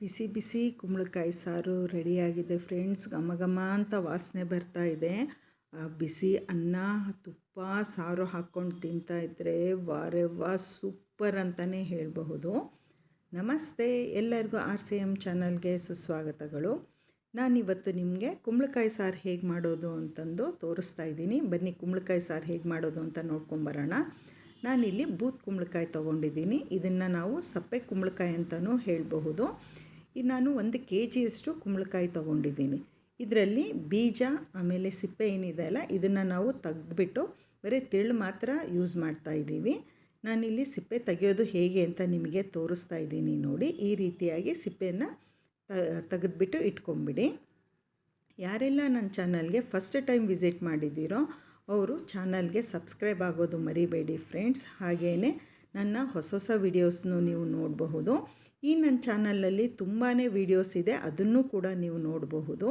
ಬಿಸಿ ಬಿಸಿ ಕುಂಬಳಕಾಯಿ ಸಾರು ರೆಡಿಯಾಗಿದೆ ಫ್ರೆಂಡ್ಸ್. ಘಮ ಘಮ ಅಂತ ವಾಸನೆ ಬರ್ತಾ ಇದೆ. ಬಿಸಿ ಅನ್ನ, ತುಪ್ಪ, ಸಾರು ಹಾಕ್ಕೊಂಡು ತಿಂತಾ ಇದ್ದರೆ ಸೂಪರ್ ಅಂತಲೇ ಹೇಳಬಹುದು. ನಮಸ್ತೆ, ಎಲ್ಲರಿಗೂ ಆರ್ ಸಿ ಎಂ ಚಾನಲ್ಗೆ ಸುಸ್ವಾಗತಗಳು. ನಾನಿವತ್ತು ನಿಮಗೆ ಕುಂಬಳಕಾಯಿ ಸಾರು ಹೇಗೆ ಮಾಡೋದು ಅಂತಂದು ತೋರಿಸ್ತಾ ಇದ್ದೀನಿ. ಬನ್ನಿ ಕುಂಬಳಕಾಯಿ ಸಾರು ಹೇಗೆ ಮಾಡೋದು ಅಂತ ನೋಡ್ಕೊಂಬರೋಣ ನಾನಿಲ್ಲಿ ಬೂತ್ ಕುಂಬಳಕಾಯಿ ತೊಗೊಂಡಿದ್ದೀನಿ. ಇದನ್ನು ನಾವು ಸಪ್ಪೆ ಕುಂಬಳಕಾಯಿ ಅಂತಲೂ ಹೇಳಬಹುದು. ನಾನು ಒಂದು ಕೆ ಜಿಯಷ್ಟು ಕುಂಬಳಕಾಯಿ ತೊಗೊಂಡಿದ್ದೀನಿ. ಇದರಲ್ಲಿ ಬೀಜ, ಆಮೇಲೆ ಸಿಪ್ಪೆ ಏನಿದೆ ಅಲ್ಲ, ಇದನ್ನು ನಾವು ತೆಗೆದ್ಬಿಟ್ಟು ಬರೀ ತಿಳ್ಳು ಮಾತ್ರ ಯೂಸ್ ಮಾಡ್ತಾ ಇದ್ದೀವಿ. ನಾನಿಲ್ಲಿ ಸಿಪ್ಪೆ ತೆಗೆಯೋದು ಹೇಗೆ ಅಂತ ನಿಮಗೆ ತೋರಿಸ್ತಾ ಇದ್ದೀನಿ ನೋಡಿ. ಈ ರೀತಿಯಾಗಿ ಸಿಪ್ಪೆಯನ್ನು ತೆಗೆದ್ಬಿಟ್ಟು ಇಟ್ಕೊಂಬಿಡಿ. ಯಾರೆಲ್ಲ ನನ್ನ ಚಾನಲ್ಗೆ ಫಸ್ಟ್ ಟೈಮ್ ವಿಸಿಟ್ ಮಾಡಿದ್ದೀರೋ, ಅವರು ಚಾನಲ್ಗೆ ಸಬ್ಸ್ಕ್ರೈಬ್ ಆಗೋದು ಮರಿಬೇಡಿ ಫ್ರೆಂಡ್ಸ್. ಹಾಗೆಯೇ ನನ್ನ ಹೊಸ ಹೊಸ ವೀಡಿಯೋಸ್ನು ನೀವು ನೋಡಬಹುದು. ಈ ನನ್ನ ಚಾನಲಲ್ಲಿ ತುಂಬಾ ವಿಡಿಯೋಸ್ ಇದೆ, ಅದನ್ನು ಕೂಡ ನೀವು ನೋಡಬಹುದು.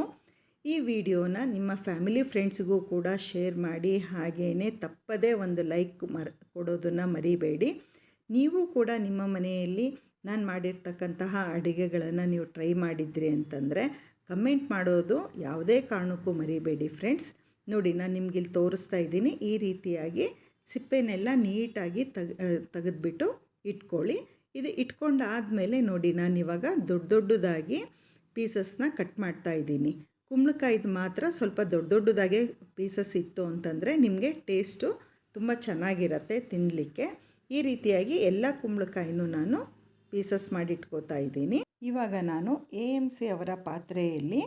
ಈ ವಿಡಿಯೋನ ನಿಮ್ಮ ಫ್ಯಾಮಿಲಿ ಫ್ರೆಂಡ್ಸ್ಗೂ ಕೂಡ ಶೇರ್ ಮಾಡಿ ಹಾಗೆಯೇ ತಪ್ಪದೇ ಒಂದು ಲೈಕ್ ಮರ್, ಕೊಡೋದನ್ನು ಮರಿಬೇಡಿ. ನೀವು ಕೂಡ ನಿಮ್ಮ ಮನೆಯಲ್ಲಿ ನಾನು ಮಾಡಿರ್ತಕ್ಕಂತಹ ಅಡುಗೆಗಳನ್ನು ನೀವು ಟ್ರೈ ಮಾಡಿದ್ರಿ ಅಂತಂದರೆ ಕಮೆಂಟ್ ಮಾಡೋದು ಯಾವುದೇ ಕಾರಣಕ್ಕೂ ಮರಿಬೇಡಿ ಫ್ರೆಂಡ್ಸ್ ನೋಡಿ, ನಾನು ನಿಮ್ಗಿಲ್ಲಿ ತೋರಿಸ್ತಾ ಇದ್ದೀನಿ, ಈ ರೀತಿಯಾಗಿ ಸಿಪ್ಪೆನೆಲ್ಲ ನೀಟಾಗಿ ತೆಗ್ ತೆಗೆದ್ಬಿಟ್ಟು ಇಟ್ಕೊಳ್ಳಿ. ಇದು ಇಟ್ಕೊಂಡಾದಮೇಲೆ ನೋಡಿ ನಾನು ಇವಾಗ ದೊಡ್ಡ ದೊಡ್ಡದಾಗಿ ಪೀಸಸ್ನ ಕಟ್ ಮಾಡ್ತಾ ಇದ್ದೀನಿ. ಕುಂಬಳಕಾಯಿದು ಮಾತ್ರ ಸ್ವಲ್ಪ ದೊಡ್ಡ ದೊಡ್ಡದಾಗೆ ಪೀಸಸ್ ಇತ್ತು ಅಂತಂದರೆ ನಿಮಗೆ ಟೇಸ್ಟು ತುಂಬ ಚೆನ್ನಾಗಿರತ್ತೆ ತಿನ್ನಲಿಕ್ಕೆ ಈ ರೀತಿಯಾಗಿ ಎಲ್ಲ ಕುಂಬಳಕಾಯಿನೂ ನಾನು ಪೀಸಸ್ ಮಾಡಿ ಇಟ್ಕೋತಾ ಇದ್ದೀನಿ. ಇವಾಗ ನಾನು ಎ ಎಂ ಸಿ ಅವರ ಪಾತ್ರೆಯಲ್ಲಿ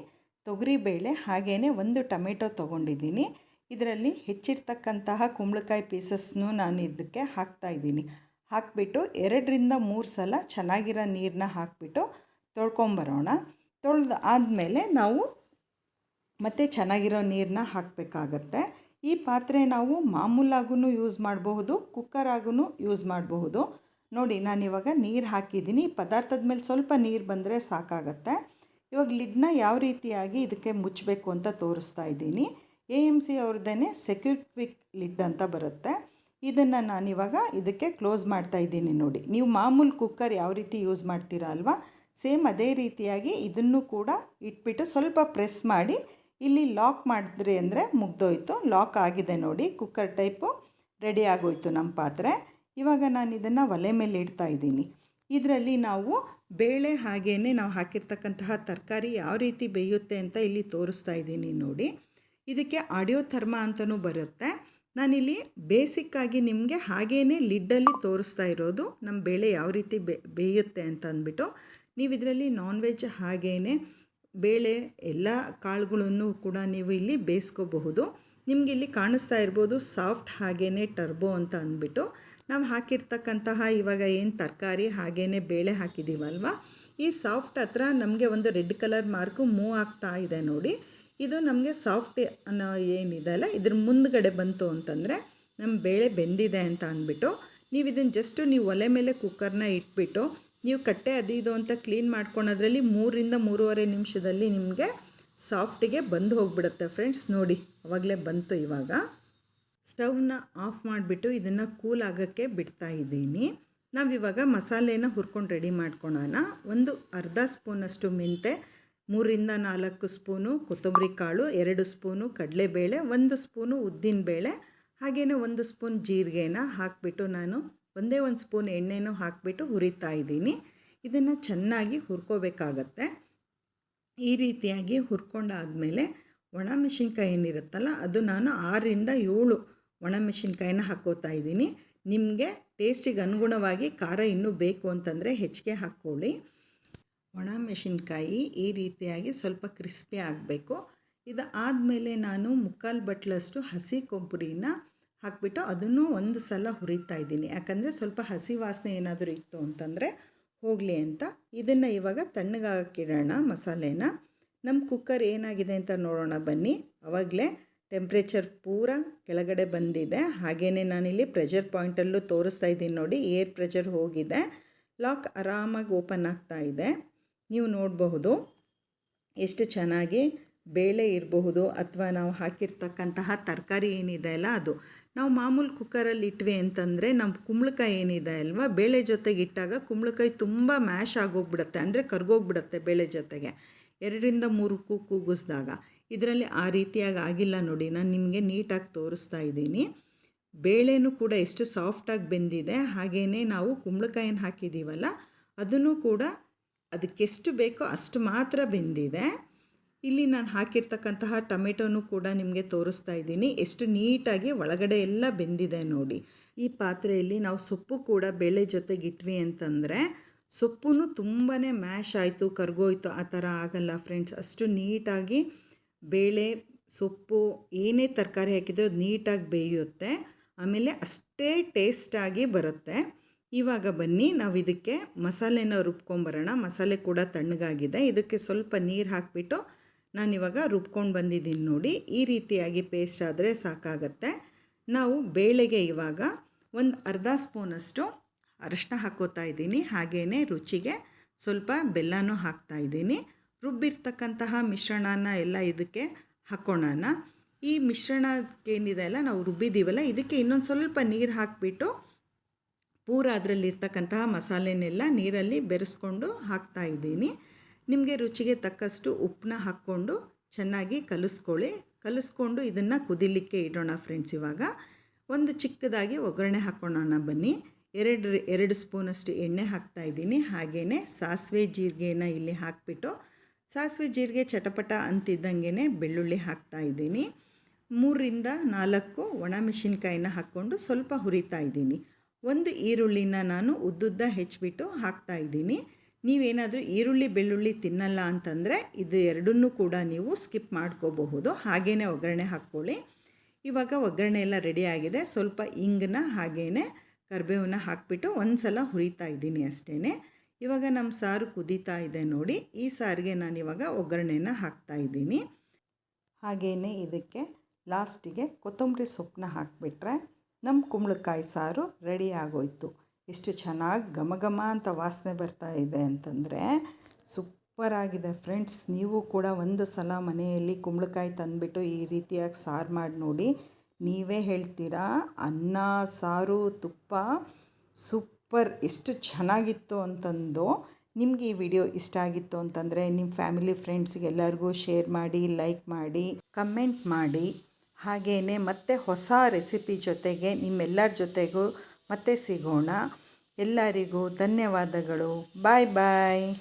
ತೊಗರಿಬೇಳೆ ಹಾಗೆಯೇ ಒಂದು ಟೊಮೆಟೊ ತೊಗೊಂಡಿದ್ದೀನಿ. ಇದರಲ್ಲಿ ಹೆಚ್ಚಿರ್ತಕ್ಕಂತಹ ಕುಂಬಳಕಾಯಿ ಪೀಸಸ್ನು ನಾನು ಇದಕ್ಕೆ ಹಾಕ್ತಾ ಇದ್ದೀನಿ. ಹಾಕಿಬಿಟ್ಟು ಎರಡರಿಂದ ಮೂರು ಸಲ ಚೆನ್ನಾಗಿರೋ ನೀರನ್ನ ಹಾಕಿಬಿಟ್ಟು ತೊಳ್ಕೊಂಬರೋಣ. ತೊಳೆದು ಆದಮೇಲೆ ನಾವು ಮತ್ತೆ ಚೆನ್ನಾಗಿರೋ ನೀರನ್ನ ಹಾಕಬೇಕಾಗತ್ತೆ. ಈ ಪಾತ್ರೆ ನಾವು ಮಾಮೂಲಾಗೂ ಯೂಸ್ ಮಾಡಬಹುದು ಕುಕ್ಕರಾಗೂ ಯೂಸ್ ಮಾಡಬಹುದು. ನೋಡಿ ನಾನಿವಾಗ ನೀರು ಹಾಕಿದ್ದೀನಿ. ಪದಾರ್ಥದ ಮೇಲೆ ಸ್ವಲ್ಪ ನೀರು ಬಂದರೆ ಸಾಕಾಗತ್ತೆ. ಇವಾಗ ಲಿಡ್ನ ಯಾವ ರೀತಿಯಾಗಿ ಇದಕ್ಕೆ ಮುಚ್ಚಬೇಕು ಅಂತ ತೋರಿಸ್ತಾ ಇದ್ದೀನಿ. ಎ ಎಂ ಸಿ ಅವ್ರದ್ದೇ ಸೆಕ್ಯೂರ್ಕ್ವಿಕ್ ಲಿಡ್ ಅಂತ ಬರುತ್ತೆ. ಇದನ್ನು ನಾನಿವಾಗ ಇದಕ್ಕೆ ಕ್ಲೋಸ್ ಮಾಡ್ತಾ ಇದ್ದೀನಿ ನೋಡಿ. ನೀವು ಮಾಮೂಲಿ ಕುಕ್ಕರ್ ಯಾವ ರೀತಿ ಯೂಸ್ ಮಾಡ್ತೀರಾ ಅಲ್ವಾ? ಸೇಮ್ ಅದೇ ರೀತಿಯಾಗಿ ಇದನ್ನು ಕೂಡ ಇಟ್ಬಿಟ್ಟು ಸ್ವಲ್ಪ ಪ್ರೆಸ್ ಮಾಡಿ ಇಲ್ಲಿ ಲಾಕ್ ಮಾಡಿದ್ರಿ ಅಂದರೆ ಮುಗ್ದೋಯ್ತು. ಲಾಕ್ ಆಗಿದೆ ನೋಡಿ. ಕುಕ್ಕರ್ ಟೈಪು ರೆಡಿ ಆಗೋಯ್ತು ನಮ್ಮ ಪಾತ್ರೆ. ಇವಾಗ ನಾನು ಇದನ್ನು ಒಲೆ ಮೇಲೆ ಇಡ್ತಾ ಇದ್ದೀನಿ. ಇದರಲ್ಲಿ ನಾವು ಬೇಳೆ ಹಾಗೇ ನಾವು ಹಾಕಿರ್ತಕ್ಕಂತಹ ತರಕಾರಿ ಯಾವ ರೀತಿ ಬೇಯುತ್ತೆ ಅಂತ ಇಲ್ಲಿ ತೋರಿಸ್ತಾ ಇದ್ದೀನಿ ನೋಡಿ. ಇದಕ್ಕೆ ಆಡಿಯೋ ಥರ್ಮ ಅಂತಲೂ ಬರುತ್ತೆ. ನಾನಿಲ್ಲಿ ಬೇಸಿಕ್ಕಾಗಿ ನಿಮಗೆ ಹಾಗೇ ಲಿಡ್ಡಲ್ಲಿ ತೋರಿಸ್ತಾ ಇರೋದು ನಮ್ಮ ಬೇಳೆ ಯಾವ ರೀತಿ ಬೇಯುತ್ತೆ ಅಂತ ಅಂದ್ಬಿಟ್ಟು ನೀವು ಇದರಲ್ಲಿ ನಾನ್ ವೆಜ್ ಹಾಗೇ ಬೇಳೆ ಎಲ್ಲ ಕಾಳುಗಳನ್ನು ಕೂಡ ನೀವು ಇಲ್ಲಿ ಬೇಯಿಸ್ಕೋಬಹುದು. ನಿಮಗೆ ಇಲ್ಲಿ ಕಾಣಿಸ್ತಾ ಇರ್ಬೋದು ಸಾಫ್ಟ್ ಹಾಗೇ ಟರ್ಬೋ ಅಂತ ಅಂದ್ಬಿಟ್ಟು. ನಾವು ಹಾಕಿರ್ತಕ್ಕಂತಹ ಇವಾಗ ಏನು ತರಕಾರಿ ಹಾಗೇ ಬೇಳೆ ಹಾಕಿದ್ದೀವಲ್ವ ಈ ಸಾಫ್ಟ್ ಹತ್ರ ನಮಗೆ ಒಂದು ರೆಡ್ ಕಲರ್ ಮಾರ್ಕು ಮೂವ್ ಆಗ್ತಾ ಇದೆ ನೋಡಿ. ಇದು ನಮಗೆ ಸಾಫ್ಟ್ ಅನ್ನೋ ಏನಿದೆ ಅಲ್ಲ, ಇದ್ರ ಮುಂದ್ಗಡೆ ಬಂತು ಅಂತಂದರೆ ನಮ್ಮ ಬೇಳೆ ಬೆಂದಿದೆ ಅಂತ ಅಂದ್ಬಿಟ್ಟು ನೀವು ಇದನ್ನು ಜಸ್ಟು ನೀವು ಒಲೆ ಮೇಲೆ ಕುಕ್ಕರ್ನ ಇಟ್ಬಿಟ್ಟು ನೀವು ಕಟ್ಟೆ ಅದು ಇದು ಅಂತ ಕ್ಲೀನ್ ಮಾಡ್ಕೊಳೋದ್ರಲ್ಲಿ ಮೂರಿಂದ ಮೂರುವರೆ ನಿಮಿಷದಲ್ಲಿ ನಿಮಗೆ ಸಾಫ್ಟಿಗೆ ಬಂದು ಹೋಗ್ಬಿಡುತ್ತೆ ಫ್ರೆಂಡ್ಸ್ ನೋಡಿ, ಅವಾಗಲೇ ಬಂತು ಇವಾಗ. ಸ್ಟವ್ನ ಆಫ್ ಮಾಡಿಬಿಟ್ಟು ಇದನ್ನು ಕೂಲ್ ಆಗೋಕ್ಕೆ ಬಿಡ್ತಾ ಇದ್ದೀನಿ. ನಾವಿವಾಗ ಮಸಾಲೆನ ಹುರ್ಕೊಂಡು ರೆಡಿ ಮಾಡ್ಕೊಳೋಣ. ಒಂದು ಅರ್ಧ ಸ್ಪೂನಷ್ಟು ಮೆಂತೆ ಮೂರಿಂದ ನಾಲ್ಕು ಸ್ಪೂನು ಕೊತ್ತಂಬರಿ ಕಾಳು, ಎರಡು ಸ್ಪೂನು ಕಡಲೆಬೇಳೆ, ಒಂದು ಸ್ಪೂನು ಉದ್ದಿನಬೇಳೆ ಹಾಗೆಯೇ ಒಂದು ಸ್ಪೂನ್ ಜೀರಿಗೆನ ಹಾಕಿಬಿಟ್ಟು ನಾನು ಒಂದೇ ಒಂದು ಸ್ಪೂನ್ ಎಣ್ಣೆನೂ ಹಾಕಿಬಿಟ್ಟು ಹುರಿತಾ ಇದ್ದೀನಿ. ಇದನ್ನು ಚೆನ್ನಾಗಿ ಹುರ್ಕೋಬೇಕಾಗತ್ತೆ. ಈ ರೀತಿಯಾಗಿ ಹುರ್ಕೊಂಡಾದಮೇಲೆ ಒಣ ಮೆಣಸಿನ್ಕಾಯಿ ಏನಿರುತ್ತಲ್ಲ ಅದು ನಾನು ಆರರಿಂದ ಏಳು ಒಣ ಮೆಣಸಿನ್ಕಾಯಿನ ಹಾಕ್ಕೋತಾ ಇದ್ದೀನಿ. ನಿಮಗೆ ಟೇಸ್ಟಿಗೆ ಅನುಗುಣವಾಗಿ ಖಾರ ಇನ್ನೂ ಬೇಕು ಅಂತಂದರೆ ಹೆಚ್ಚಿಗೆ ಹಾಕ್ಕೊಳ್ಳಿ. ಒಣ ಮೆಣಸಿನ್ಕಾಯಿ ಈ ರೀತಿಯಾಗಿ ಸ್ವಲ್ಪ ಕ್ರಿಸ್ಪಿ ಆಗಬೇಕು. ಇದು ಆದಮೇಲೆ ನಾನು ಮುಕ್ಕಾಲು ಬಟ್ಲಷ್ಟು ಹಸಿ ಕೊಬ್ಬರಿನ ಹಾಕಿಬಿಟ್ಟು ಅದನ್ನು ಒಂದು ಸಲ ಹುರಿತಾ ಇದ್ದೀನಿ. ಯಾಕಂದರೆ ಸ್ವಲ್ಪ ಹಸಿ ವಾಸನೆ ಏನಾದರೂ ಇತ್ತು ಅಂತಂದರೆ ಹೋಗಲಿ ಅಂತ. ಇದನ್ನು ಇವಾಗ ತಣ್ಣಗಾಕಿಡೋಣ ಮಸಾಲೆನ. ನಮ್ಮ ಕುಕ್ಕರ್ ಏನಾಗಿದೆ ಅಂತ ನೋಡೋಣ ಬನ್ನಿ. ಆವಾಗಲೇ ಟೆಂಪ್ರೇಚರ್ ಪೂರ ಕೆಳಗಡೆ ಬಂದಿದೆ. ಹಾಗೆಯೇ ನಾನಿಲ್ಲಿ ಪ್ರೆಷರ್ ಪಾಯಿಂಟಲ್ಲೂ ತೋರಿಸ್ತಾ ಇದ್ದೀನಿ ನೋಡಿ. ಏರ್ ಪ್ರೆಷರ್ ಹೋಗಿದೆ. ಲಾಕ್ ಆರಾಮಾಗಿ ಓಪನ್ ಆಗ್ತಾ ಇದೆ. ನೀವು ನೋಡಬಹುದು ಎಷ್ಟು ಚೆನ್ನಾಗಿ ಬೇಳೆ ಇರಬಹುದು ಅಥವಾ ನಾವು ಹಾಕಿರ್ತಕ್ಕಂತಹ ತರಕಾರಿ ಏನಿದೆ ಅಲ್ಲ ಅದು. ನಾವು ಮಾಮೂಲು ಕುಕ್ಕರಲ್ಲಿ ಇಟ್ವಿ ಅಂತಂದರೆ ನಮ್ಮ ಕುಂಬಳಕಾಯಿ ಏನಿದೆ ಅಲ್ವಾ, ಬೇಳೆ ಜೊತೆಗೆ ಇಟ್ಟಾಗ ಕುಂಬಳಕಾಯಿ ತುಂಬ ಮ್ಯಾಶ್ ಆಗೋಗ್ಬಿಡುತ್ತೆ, ಅಂದರೆ ಕರ್ಗೋಗ್ಬಿಡುತ್ತೆ ಬೇಳೆ ಜೊತೆಗೆ. ಎರಡರಿಂದ ಮೂರು ಕೂಗಿಸ್ದಾಗ. ಇದರಲ್ಲಿ ಆ ರೀತಿಯಾಗಿ ಆಗಿಲ್ಲ ನೋಡಿ, ನಾನು ನಿಮಗೆ ನೀಟಾಗಿ ತೋರಿಸ್ತಾ ಇದ್ದೀನಿ. ಬೇಳೆನೂ ಕೂಡ ಎಷ್ಟು ಸಾಫ್ಟಾಗಿ ಬೆಂದಿದೆ ಹಾಗೆಯೇ ನಾವು ಕುಂಬಳಕಾಯಿನ ಹಾಕಿದ್ದೀವಲ್ಲ ಅದನ್ನು ಕೂಡ ಅದಕ್ಕೆಷ್ಟು ಬೇಕೋ ಅಷ್ಟು ಮಾತ್ರ ಬೆಂದಿದೆ. ಇಲ್ಲಿ ನಾನು ಹಾಕಿರ್ತಕ್ಕಂತಹ ಟೊಮೆಟೊನೂ ಕೂಡ ನಿಮಗೆ ತೋರಿಸ್ತಾ ಇದ್ದೀನಿ. ಎಷ್ಟು ನೀಟಾಗಿ ಒಳಗಡೆ ಎಲ್ಲ ಬೆಂದಿದೆ ನೋಡಿ. ಈ ಪಾತ್ರೆಯಲ್ಲಿ ನಾವು ಸೊಪ್ಪು ಕೂಡ ಬೇಳೆ ಜೊತೆಗೆ ಇಟ್ವಿ ಅಂತಂದರೆ ಸೊಪ್ಪು ತುಂಬಾ ಮ್ಯಾಶ್ ಆಯಿತು, ಕರ್ಗೋಯ್ತು, ಆ ಥರ ಆಗಲ್ಲ ಫ್ರೆಂಡ್ಸ್. ಅಷ್ಟು ನೀಟಾಗಿ ಬೇಳೆ, ಸೊಪ್ಪು, ಏನೇ ತರಕಾರಿ ಹಾಕಿದ್ರೆ ಅದು ನೀಟಾಗಿ ಬೇಯುತ್ತೆ. ಆಮೇಲೆ ಅಷ್ಟೇ ಟೇಸ್ಟಾಗಿ ಬರುತ್ತೆ. ಇವಾಗ ಬನ್ನಿ, ನಾವು ಇದಕ್ಕೆ ಮಸಾಲೆನ ರುಬ್ಕೊಂಬರೋಣ. ಮಸಾಲೆ ಕೂಡ ತಣ್ಣಗಾಗಿದೆ. ಇದಕ್ಕೆ ಸ್ವಲ್ಪ ನೀರು ಹಾಕಿಬಿಟ್ಟು ನಾನಿವಾಗ ರುಬ್ಕೊಂಡು ಬಂದಿದ್ದೀನಿ ನೋಡಿ. ಈ ರೀತಿಯಾಗಿ ಪೇಸ್ಟ್ ಆದರೆ ಸಾಕಾಗತ್ತೆ. ನಾವು ಬೇಳೆಗೆ ಇವಾಗ ಒಂದು ಅರ್ಧ ಸ್ಪೂನಷ್ಟು ಅರಿಶಿನ ಹಾಕೋತಾ ಇದ್ದೀನಿ. ಹಾಗೆಯೇ ರುಚಿಗೆ ಸ್ವಲ್ಪ ಬೆಲ್ಲನೂ ಹಾಕ್ತಾ ಇದ್ದೀನಿ. ರುಬ್ಬಿರ್ತಕ್ಕಂತಹ ಮಿಶ್ರಣನ ಎಲ್ಲ ಇದಕ್ಕೆ ಹಾಕ್ಕೊಳ್ಳೋಣ ಈ ಮಿಶ್ರಣಕ್ಕೇನಿದೆ ಅಲ್ಲ, ನಾವು ರುಬ್ಬಿದ್ದೀವಲ್ಲ ಇದಕ್ಕೆ ಇನ್ನೊಂದು ಸ್ವಲ್ಪ ನೀರು ಹಾಕಿಬಿಟ್ಟು ಪೂರ ಅದರಲ್ಲಿರ್ತಕ್ಕಂತಹ ಮಸಾಲೆನೆಲ್ಲ ನೀರಲ್ಲಿ ಬೆರೆಸ್ಕೊಂಡು ಹಾಕ್ತಾ ಇದ್ದೀನಿ. ನಿಮಗೆ ರುಚಿಗೆ ತಕ್ಕಷ್ಟು ಉಪ್ಪನ್ನ ಹಾಕ್ಕೊಂಡು ಚೆನ್ನಾಗಿ ಕಲಿಸ್ಕೊಳ್ಳಿ. ಕಲಿಸ್ಕೊಂಡು ಇದನ್ನು ಕುದಿಲಿಕ್ಕೆ ಇಡೋಣ ಫ್ರೆಂಡ್ಸ್ ಇವಾಗ. ಒಂದು ಚಿಕ್ಕದಾಗಿ ಒಗ್ಗರಣೆ ಹಾಕ್ಕೊಳ್ಳೋಣ ಬನ್ನಿ. ಎರಡು ಎರಡು ಸ್ಪೂನಷ್ಟು ಎಣ್ಣೆ ಹಾಕ್ತಾ ಇದ್ದೀನಿ. ಹಾಗೆಯೇ ಸಾಸಿವೆ ಜೀರಿಗೆನ ಇಲ್ಲಿ ಹಾಕಿಬಿಟ್ಟು, ಸಾಸಿವೆ ಜೀರಿಗೆ ಚಟಪಟ ಅಂತಿದ್ದಂಗೆ ಬೆಳ್ಳುಳ್ಳಿ ಹಾಕ್ತಾ ಇದ್ದೀನಿ. ಮೂರರಿಂದ ನಾಲ್ಕು ಒಣಮೆಣಸಿನ್ಕಾಯಿನ ಹಾಕ್ಕೊಂಡು ಸ್ವಲ್ಪ ಹುರಿತಾ ಇದ್ದೀನಿ. ಒಂದು ಈರುಳ್ಳಿನ ನಾನು ಉದ್ದುದ್ದ ಹೆಚ್ಚಿಬಿಟ್ಟು ಹಾಕ್ತಾ ಇದ್ದೀನಿ. ನೀವೇನಾದರೂ ಈರುಳ್ಳಿ, ಬೆಳ್ಳುಳ್ಳಿ ತಿನ್ನಲ್ಲ ಅಂತಂದರೆ ಇದು ಎರಡನ್ನೂ ಕೂಡ ನೀವು ಸ್ಕಿಪ್ ಮಾಡ್ಕೋಬಹುದು. ಹಾಗೇ ಒಗ್ಗರಣೆ ಹಾಕ್ಕೊಳ್ಳಿ. ಇವಾಗ ಒಗ್ಗರಣೆ ಎಲ್ಲ ರೆಡಿ ಆಗಿದೆ. ಸ್ವಲ್ಪ ಇಂಗನ್ನ ಹಾಗೇ ಕರಿಬೇವನ್ನ ಹಾಕಿಬಿಟ್ಟು ಒಂದು ಸಲ ಹುರಿತಾ ಇದ್ದೀನಿ ಅಷ್ಟೇ ಇವಾಗ ನಮ್ಮ ಸಾರು ಕುದೀತಾ ಇದೆ ನೋಡಿ. ಈ ಸಾರಿಗೆ ನಾನಿವಾಗ ಒಗ್ಗರಣೆನ ಹಾಕ್ತಾ ಇದ್ದೀನಿ. ಹಾಗೆಯೇ ಇದಕ್ಕೆ ಲಾಸ್ಟಿಗೆ ಕೊತ್ತಂಬರಿ ಸೊಪ್ಪನ್ನ ಹಾಕಿಬಿಟ್ರೆ ನಮ್ಮ ಕುಂಬಳಕಾಯಿ ಸಾರು ರೆಡಿ ಆಗೋಯ್ತು. ಎಷ್ಟು ಚೆನ್ನಾಗಿ ಘಮ ಘಮ ಅಂತ ವಾಸನೆ ಬರ್ತಾ ಇದೆ ಅಂತಂದರೆ ಸೂಪರಾಗಿದೆ ಫ್ರೆಂಡ್ಸ್. ನೀವು ಕೂಡ ಒಂದು ಸಲ ಮನೆಯಲ್ಲಿ ಕುಂಬಳಕಾಯಿ ತಂದುಬಿಟ್ಟು ಈ ರೀತಿಯಾಗಿ ಸಾರು ಮಾಡಿ ನೋಡಿ. ನೀವೇ ಹೇಳ್ತೀರಾ? ಅನ್ನ, ಸಾರು, ತುಪ್ಪ ಸೂಪರ್. ಎಷ್ಟು ಚೆನ್ನಾಗಿತ್ತು ಅಂತಂದು ನಿಮಗೆ ಈ ವಿಡಿಯೋ ಇಷ್ಟ ಆಗಿತ್ತು ಅಂತಂದರೆ ನಿಮ್ಮ ಫ್ಯಾಮಿಲಿ ಫ್ರೆಂಡ್ಸ್ಗೆ ಎಲ್ಲರಿಗೂ ಶೇರ್ ಮಾಡಿ, ಲೈಕ್ ಮಾಡಿ, ಕಮೆಂಟ್ ಮಾಡಿ. ಹಾಗೆಯೇ ಮತ್ತೆ ಹೊಸ ರೆಸಿಪಿ ಜೊತೆಗೆ ನಿಮ್ಮೆಲ್ಲರ ಜೊತೆಗೂ ಮತ್ತೆ ಸಿಗೋಣ. ಎಲ್ಲರಿಗೂ ಧನ್ಯವಾದಗಳು. ಬಾಯ್ ಬಾಯ್